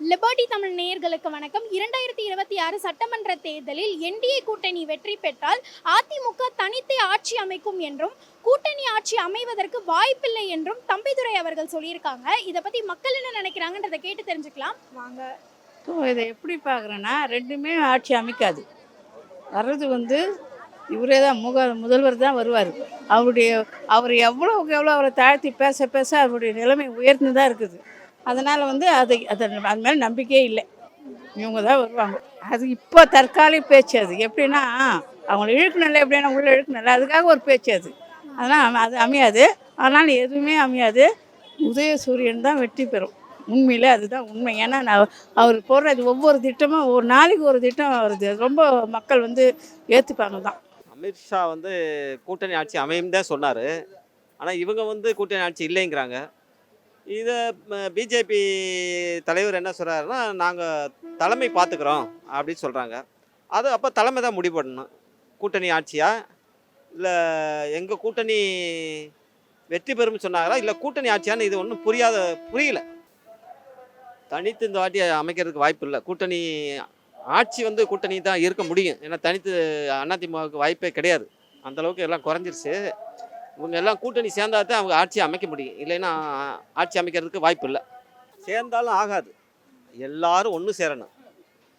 Liberty Tamil நேயர்களுக்கு வணக்கம். இரண்டாயிரத்தி இருபத்தி ஆறு சட்டமன்ற தேர்தலில் என்டிஏ கூட்டணி வெற்றி பெற்றால் அதிமுக தனித்தே ஆட்சி அமைக்கும் என்றும் கூட்டணி ஆட்சி அமைவதற்கு வாய்ப்பில்லை என்றும் தம்பிதுரை அவர்கள் சொல்லியிருக்காங்க. இதை பத்தி மக்கள் என்ன நினைக்கிறாங்கன்றதை கேட்டு தெரிஞ்சுக்கலாம். வாங்க. ஸோ இதை எப்படி பார்க்குறேன்னா ரெண்டுமே ஆட்சி அமைக்காது. வர்றது வந்து இவரே தான் முக முதல்வர் தான் வருவார். அவருடைய அவர் எவ்வளோவுக்கு எவ்வளோ அவரை தாழ்த்தி பேச பேச அவருடைய நிலைமை உயர்ந்து தான் இருக்குது. அதனால் வந்து அது அது அது மேலே நம்பிக்கையே இல்லை. இவங்க தான் வருவாங்க. அது இப்போ தற்காலிக பேச்சு அது. எப்படின்னா அவங்கள இழுக்கணும்ல எப்படின்னா உள்ளே இழுக்கணும்ல அதுக்காக ஒரு பேச்சு அது. அதனால் அது அமையாது. அதனால் எதுவுமே அமையாது. உதயசூரியன் தான் வெற்றி பெறும். உண்மையில் அதுதான் உண்மை. ஏன்னா நான் அவர் போடுறது ஒவ்வொரு திட்டமும் ஒரு நாளைக்கு ஒரு திட்டம் வருது. ரொம்ப மக்கள் வந்து ஏற்றுப்பாங்க தான். அமித்ஷா வந்து கூட்டணி ஆட்சி அமையும் தான் சொன்னார். ஆனால் இவங்க வந்து கூட்டணி ஆட்சி இல்லைங்கிறாங்க. இதை பிஜேபி தலைவர் என்ன சொல்கிறாருன்னா நாங்கள் தலைமை பார்த்துக்குறோம் அப்படின்னு சொல்கிறாங்க அது அப்போ தலைமை தான் முடிவு பண்ணணும் கூட்டணி ஆட்சியா? இல்லை எங்கள் கூட்டணி வெற்றி பெறும்னு சொன்னாங்களா? இல்லை கூட்டணி ஆட்சியான்னு இது ஒன்றும் புரியாத புரியல. தனித்து இந்த வாட்டி அமைக்கிறதுக்கு வாய்ப்பு இல்லை. கூட்டணி ஆட்சி வந்து கூட்டணி தான் இருக்க முடியும். ஏன்னா தனித்து அதிமுகவுக்கு வாய்ப்பே கிடையாது. அந்தளவுக்கு எல்லாம் குறைஞ்சிருச்சு. இவங்க எல்லாம் கூட்டணி சேர்ந்தா தான் அவங்க ஆட்சி அமைக்க முடியும். இல்லைன்னா ஆட்சி அமைக்கிறதுக்கு வாய்ப்பு இல்லை. சேர்ந்தாலும் ஆகாது. எல்லாரும் ஒன்று சேரணும்.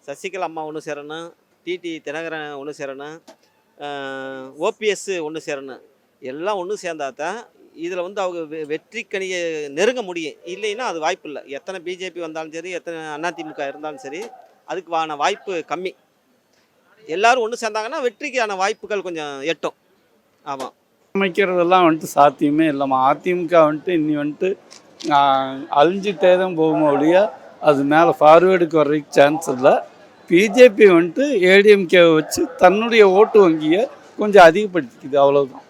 சசிகலா அம்மா ஒன்று சேரணும். டிடி தினகரன் ஒன்று சேரணும். ஓபிஎஸ் ஒன்று சேரணும். எல்லாம் ஒன்று சேர்ந்தா தான் இதில் வந்து அவங்க வெ- வெற்றி நெருங்க முடியும். இல்லைன்னா அது வாய்ப்பு இல்லை. எத்தனை பிஜேபி வந்தாலும் சரி எத்தனை அதிமுக இருந்தாலும் சரி அதுக்கான வாய்ப்பு கம்மி. எல்லாரும் ஒன்று சேர்ந்தாங்கன்னா வெற்றிக்கான வாய்ப்புகள் கொஞ்சம் எட்டும். ஆமாம் அமைக்கிறதெல்லாம் வந்துட்டு சாத்தியமே இல்லைம்மா அதிமுக வந்துட்டு இன்னி வந்துட்டு அழிஞ்சிட்டே தான் போகும் ஒழிய அது மேலே ஃபார்வேர்டுக்கு வர்றதுக்கு சான்ஸ் இல்லை. பிஜேபி வந்துட்டு ஏடிஎம்கேவை வச்சு தன்னுடைய ஓட்டு வங்கியை கொஞ்சம் அதிகப்படுத்திக்குது. அவ்வளோதான்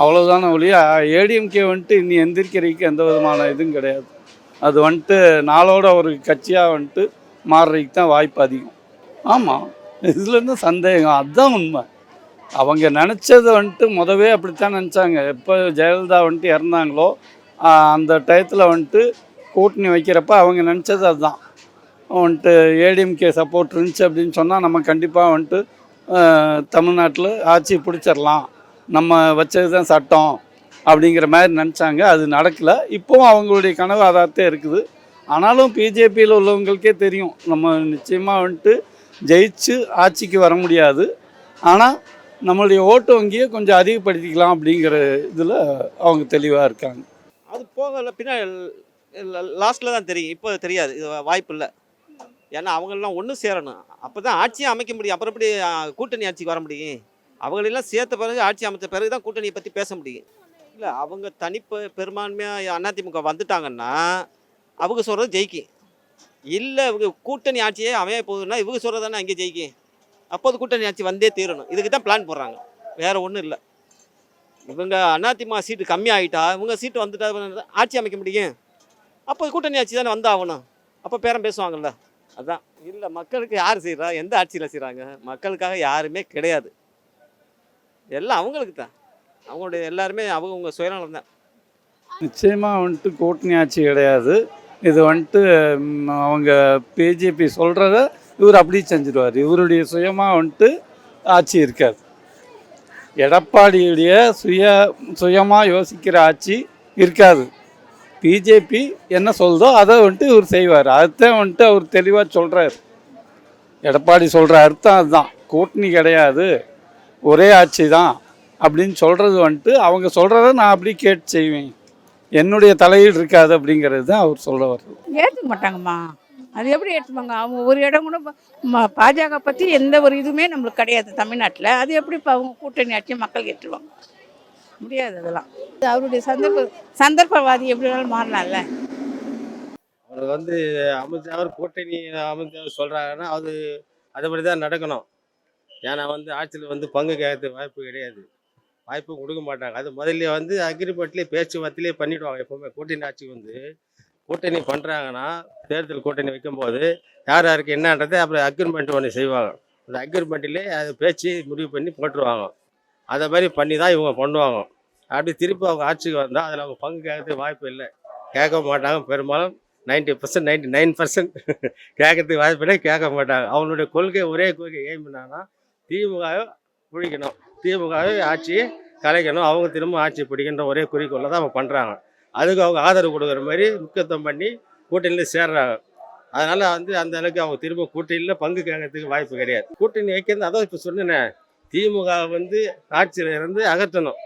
அவ்வளோதான ஒழிய ஏடிஎம்கே வந்துட்டு இன்னி எந்திரிக்கிறதுக்கு எந்த விதமான இதுவும் கிடையாது. அது வந்துட்டு நாளோட ஒரு கட்சியாக வந்துட்டு மாறுறதுக்கு தான் வாய்ப்பு அதிகம். ஆமாம் இதுலேருந்து சந்தேகம். அதுதான் உண்மை. அவங்க நினச்சது வந்துட்டு முதவே அப்படித்தான் நினச்சாங்க. எப்போ ஜெயலலிதா வந்துட்டு இறந்தாங்களோ அந்த டயத்தில் வந்துட்டு கூட்டணி வைக்கிறப்ப அவங்க நினச்சது அதுதான். வந்துட்டு ஏடிஎம்கே சப்போர்ட் இருந்துச்சு அப்படின்னு சொன்னால் நம்ம கண்டிப்பாக வந்துட்டு தமிழ்நாட்டில் ஆட்சி பிடிச்சிடலாம் நம்ம வச்சது தான் சட்டம் அப்படிங்கிற மாதிரி நினச்சாங்க. அது நடக்கலை. இப்போவும் அவங்களுடைய கனவு அதாத்தே இருக்குது. ஆனாலும் பிஜேபியில் உள்ளவங்களுக்கே தெரியும். நம்ம நிச்சயமாக வந்துட்டு ஜெயிச்சு ஆட்சிக்கு வர முடியாது. ஆனால் நம்மளுடைய ஓட்டு வங்கியை கொஞ்சம் அதிகப்படுத்திக்கலாம் அப்படிங்கிற இதில் அவங்க தெளிவாக இருக்காங்க. அது போக பின்னாடி லாஸ்ட்டில் தான் தெரியும். இப்போ தெரியாது. இது வாய்ப்பு இல்லை. ஏன்னா அவங்களெலாம் ஒன்று சேரணும். அப்போ தான் ஆட்சியை அமைக்க முடியும். அப்புறம் எப்படி கூட்டணி ஆட்சிக்கு வர முடியும்? அவங்களெல்லாம் சேர்த்த பிறகு ஆட்சி அமைத்த பிறகு தான் கூட்டணியை பற்றி பேச முடியும். இல்லை அவங்க தனிப்ப பெரும்பான்மையாக அதிமுக வந்துட்டாங்கன்னா அவங்க சொல்கிறது ஜெயிக்கும். இல்லை இவங்க கூட்டணி ஆட்சியே அமைய போகுதுன்னா இவங்க சொல்கிறது தானே அங்கே ஜெயிக்கும்? அப்போது கூட்டணி ஆட்சி வந்தே தீரணும். இதுக்கு தான் பிளான் போடுறாங்க. வேறு ஒன்றும் இல்லை. இவங்க அதிமுக சீட்டு கம்மியாகிட்டா இவங்க சீட்டு வந்துட்டா ஆட்சி அமைக்க முடியும் அப்போ கூட்டணி ஆட்சி தானே வந்தாகணும் அப்போ பேரம் பேசுவாங்கல்ல. அதுதான் இல்லை மக்களுக்கு யார் செய்கிறா எந்த ஆட்சியில் செய்கிறாங்க மக்களுக்காக யாருமே கிடையாது. எல்லாம் அவங்களுக்கு தான். அவங்களுடைய எல்லாருமே அவங்கவுங்க சுயநலம் தான். நிச்சயமாக வந்துட்டு கூட்டணி ஆட்சி கிடையாது. இது வந்துட்டு அவங்க பிஜேபி சொல்கிறத இவர் அப்படியே செஞ்சிருவார். இவருடைய சுயமாக வந்துட்டு ஆட்சி இருக்காது. எடப்பாடியுடைய சுய சுயமாக யோசிக்கிற ஆட்சி இருக்காது. பிஜேபி என்ன சொல்தோ அதை வந்துட்டு இவர் செய்வார். அதுதான் வந்துட்டு அவர் தெளிவாக சொல்கிறார் எடப்பாடி சொல்கிற அர்த்தம் அதுதான். கூட்டணி கிடையாது. ஒரே ஆட்சி தான் அப்படின்னு சொல்கிறது வந்துட்டு அவங்க சொல்கிறத நான் அப்படி கேட்டு செய்வேன். என்னுடைய தலையீடு இருக்காது அப்படிங்கிறது தான் அவர் சொல்ல வர்றது. ஏற்றுக்க மாட்டாங்கம்மா. அது எப்படி ஏற்றுப்பாங்க? அவங்க ஒரு இடம் கூட பாஜக பற்றி எந்த ஒரு இதுவுமே நம்மளுக்கு கிடையாது தமிழ்நாட்டில். அது எப்படி இப்போ அவங்க கூட்டணி ஆட்சி மக்கள் ஏற்றுவாங்க? முடியாது அதெல்லாம். அவருடைய சந்தர்ப்ப சந்தர்ப்பவாதி எப்படி வேணாலும் மாறலாம்ல. அவர் வந்து அமித்ஷா அவர் கூட்டணி அமித்ஷா சொல்கிறாங்கன்னா அது அதுபடி தான் நடக்கணும். ஏன்னா வந்து ஆட்சியில் வந்து பங்கு கேட்கறது வாய்ப்பு கிடையாது. வாய்ப்பு கொடுக்க மாட்டாங்க. அது முதல்ல வந்து அக்ரிமெண்ட்லேயே பேச்சுவார்த்தையிலே பண்ணிவிடுவாங்க எப்போவுமே. கூட்டணி ஆட்சி வந்து கூட்டணி பண்ணுறாங்கன்னா தேர்தல் கூட்டணி வைக்கும்போது யார் யாருக்கு என்னன்றதை அப்புறம் அக்ரிமெண்ட் ஒன்று செய்வாங்க. அந்த அக்ரிமெண்ட்லேயே அது பேச்சு முடிவு பண்ணி போட்டுருவாங்க. அதை மாதிரி பண்ணி தான் இவங்க பண்ணுவாங்க. அப்படி திருப்பி அவங்க ஆட்சிக்கு வந்தால் அதில் அவங்க பங்கு கேட்கறதுக்கு வாய்ப்பு இல்லை. கேட்க மாட்டாங்க. பெரும்பாலும் ninety percent ninety nine percent கேட்கறதுக்கு வாய்ப்பு இல்லை. கேட்க மாட்டாங்க. அவங்களுடைய கொள்கை ஒரே கொள்கை ஏன் பண்ணாங்கன்னா திமுகவை பிடிக்கணும். திமுகவை ஆட்சியை கலைக்கணும். அவங்க திரும்ப ஆட்சி பிடிக்கின்ற ஒரே குறிக்கோளில் தான் அவங்க பண்ணுறாங்க அதுக்கு அவங்க ஆதரவு கொடுக்குற மாதிரி முக்கியத்துவம் பண்ணி கூட்டணியில் சேர்றாங்க. அதனால் வந்து அந்த அளவுக்கு அவங்க திரும்ப கூட்டணியில் பங்கு கேட்கறதுக்கு வாய்ப்பு கிடையாது. கூட்டணி வைக்கிறது அதான் இப்போ சொன்னேன் திமுக வந்து ஆட்சியில் இருந்து அகற்றணும்.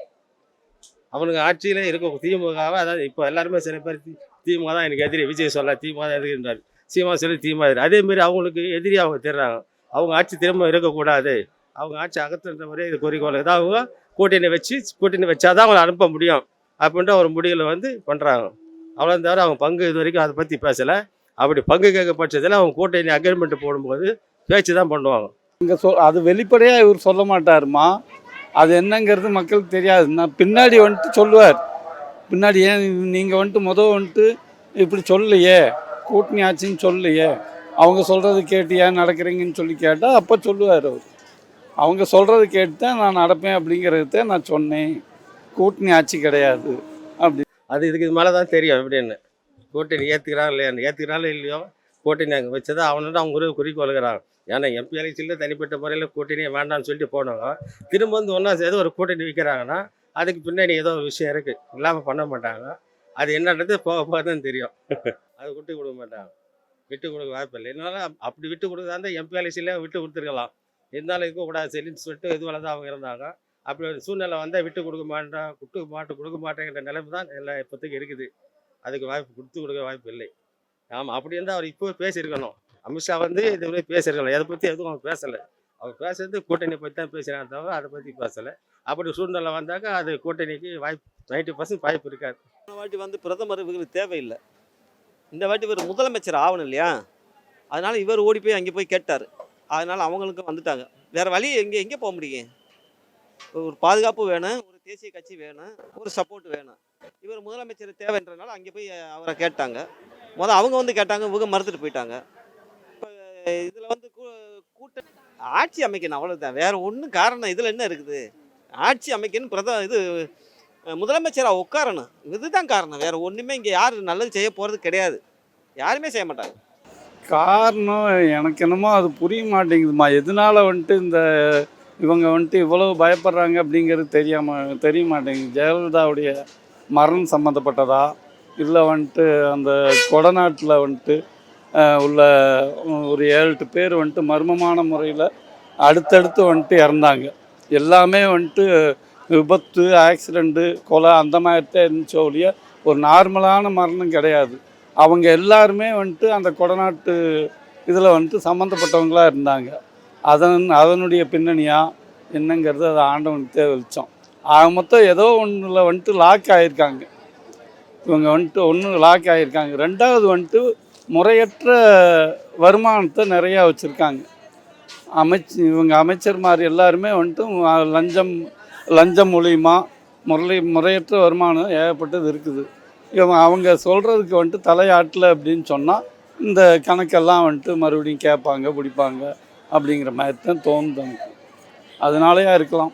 அவனுக்கு ஆட்சியில் இருக்க திமுகவை அதாவது இப்போ எல்லாருமே சில பேர் திமுக தான் எனக்கு எதிரி விஜய் சொல்ல திமுக தான் எதிரின்றார். சீமா சொல்லி திமுக எதிரி. அதேமாரி அவங்களுக்கு எதிரி அவங்க தெரிறாங்க. அவங்க ஆட்சி திரும்ப இருக்கக்கூடாது. அவங்க ஆட்சி அகற்றுன்ற ஒரே இது குறிக்கோள். தான் அவங்க கூட்டணி வச்சு கூட்டணி வச்சாதான் அவங்களை அனுப்ப முடியும். அப்படின்ற ஒரு முடிவில் வந்து பண்ணுறாங்க அவ்வளோ தவிர அவங்க பங்கு இது வரைக்கும் அதை பற்றி பேசலை. அப்படி பங்கு கேட்க பட்சத்தில் அவங்க கூட்டணி அக்ரிமெண்ட் போடும்போது பேச்சு தான் பண்ணுவாங்க. இங்கே சொல் அது வெளிப்படையாக இவர் சொல்ல மாட்டாருமா? அது என்னங்கிறது மக்களுக்கு தெரியாது. நான் பின்னாடி வந்துட்டு சொல்லுவார். பின்னாடி ஏன் நீங்கள் வந்துட்டு முதல் வந்துட்டு இப்படி சொல்லலையே கூட்டணி ஆச்சுன்னு சொல்லலையே அவங்க சொல்கிறது கேட்டு ஏன் நடக்கிறீங்கன்னு சொல்லி கேட்டால் அப்போ சொல்லுவார் அவர். அவங்க சொல்கிறது கேட்டு தான் நான் நடப்பேன் அப்படிங்கிறத நான் சொன்னேன். கூட்டணி ஆட்சி கிடையாது. அப்படி. அது இதுக்கு இது மேலே தான் தெரியும் எப்படின்னு. கூட்டணி ஏற்றுக்கிறான் இல்லையான்னு ஏற்றுக்கிறாலும் இல்லையோ கூட்டணி அங்கே வச்சதை அவனோட அவங்க ஒரு குறிக்கோளுகிறாங்க ஏன்னா எம்பி எலெக்ஷனில் தனிப்பட்ட முறையில் கூட்டணியே வேண்டாம்னு சொல்லிட்டு போனவங்க திரும்ப வந்து ஒன்றா சேர்ந்து ஒரு கூட்டணி விற்கிறாங்கன்னா அதுக்கு பின்னாடி ஏதோ ஒரு விஷயம் இருக்குது இல்லாமல் பண்ண மாட்டாங்க. அது என்னன்றது போக போக தான் தெரியும். அது விட்டு கொடுக்க மாட்டாங்க. விட்டு கொடுக்க வாய்ப்பு இல்லை. இருந்தாலும் அப்படி விட்டு கொடுக்குறதா இருந்தால் எம்பி விட்டு கொடுத்துருக்கலாம். இருந்தாலும் இருக்கக்கூடாது சரின்னு சொல்லிட்டு இதுவரை தான் அவங்க இருந்தாங்க. அப்படி ஒரு சூழ்நிலை வந்தால் விட்டு கொடுக்க மாட்டேன் விட்டு மாட்டு கொடுக்க மாட்டேங்கிற நிலைமை தான் எல்லாம் இப்போதைக்கு இருக்குது. அதுக்கு வாய்ப்பு கொடுத்து கொடுக்க வாய்ப்பு இல்லை. ஆமாம் அப்படி இருந்தால் அவர் இப்போ பேசியிருக்கணும். அமித்ஷா வந்து இது இதுவரை பேசியிருக்கணும். எதை பற்றி எதுவும் அவர் பேசலை. அவர் பேசுறது கூட்டணி பற்றி தான் பேசுகிறாங்க தவிர அதை பற்றி பேசலை. அப்படி சூழ்நிலை வந்தாக்கா அது கூட்டணிக்கு வாய்ப்பு நைன்ட்டி பர்சன்ட் வாய்ப்பு இருக்காது. இந்த வாட்டி வந்து பிரதமர் இவருக்கு தேவையில்லை. இந்த வாட்டி இவர் முதலமைச்சர் ஆகணும் இல்லையா? அதனால் இவர் ஓடி போய் அங்கே போய் கேட்டார். அதனால் அவங்களுக்கும் வந்துட்டாங்க. வேறு வழி எங்கே எங்கே போக முடியும்? ஒரு பாதுகாப்பு வேணும் ஒரு தேசிய கட்சி வேணும் ஒரு சப்போர்ட் வேணும். இவர் முதலமைச்சர் தேவைன்றனால அங்கே போய் அவரை கேட்டாங்க. முதல் அவங்க வந்து கேட்டாங்க இவங்க மறுத்துட்டு போயிட்டாங்க. இப்போ இதில் வந்து கூ- கூட்ட ஆட்சி அமைக்கணும் அவ்வளோதான் வேற ஒன்றும் காரணம் இதில் என்ன இருக்குது? ஆட்சி அமைக்கணும் பிரத இது முதலமைச்சராக உட்காரணும். இதுதான் காரணம். வேற ஒன்றுமே இங்கே யார் நல்லது செய்ய போகிறது கிடையாது. யாருமே செய்ய மாட்டாங்க. காரணம் எனக்கு என்னமோ அது புரிய மாட்டேங்குதுமா எதனால வந்துட்டு இந்த இவங்க வந்துட்டு இவ்வளவு பயப்படுறாங்க அப்படிங்கிறது தெரியாம தெரிய மாட்டேங்குது ஜெயலலிதாவுடைய மரணம் சம்மந்தப்பட்டதா இல்லை வந்துட்டு அந்த கொடநாட்டில் வந்துட்டு உள்ள ஒரு ஏழு எட்டு பேர் வந்துட்டு மர்மமான முறையில் அடுத்தடுத்து வந்துட்டு இறந்தாங்க. எல்லாமே வந்துட்டு விபத்து ஆக்சிடெண்ட்டு கொலை அந்த மாதிரி தான் இருந்துச்சோ ஒழிய ஒரு நார்மலான மரணம் கிடையாது. அவங்க எல்லாருமே வந்துட்டு அந்த கொடநாட்டு இதில் வந்துட்டு சம்மந்தப்பட்டவங்களாக இருந்தாங்க. அதன் அதனுடைய பின்னணியா? என்னங்கிறது அது ஆண்டவனுக்கு வெளிச்சம் ஆக மொத்தம் ஏதோ ஒன்றில் வந்துட்டு லாக் ஆகியிருக்காங்க இவங்க வந்துட்டு ஒன்று லாக் ஆகியிருக்காங்க ரெண்டாவது வந்துட்டு முறையற்ற வருமானத்தை நிறையா வச்சுருக்காங்க. அமைச்சு இவங்க அமைச்சர் மாதிரி எல்லாருமே வந்துட்டு லஞ்சம் லஞ்சம் மூலியமா முறை முறையற்ற வருமானம் ஏகப்பட்டது இருக்குது. இவங்க அவங்க சொல்கிறதுக்கு வந்துட்டு தலையாட்டல அப்படின்னு சொன்னால் இந்த கணக்கெல்லாம் வந்துட்டு மறுபடியும் கேட்பாங்க பிடிப்பாங்க. அப்படிங்கிற மாதிரி தான் தோணுது எனக்கு அதனாலயா இருக்கலாம்.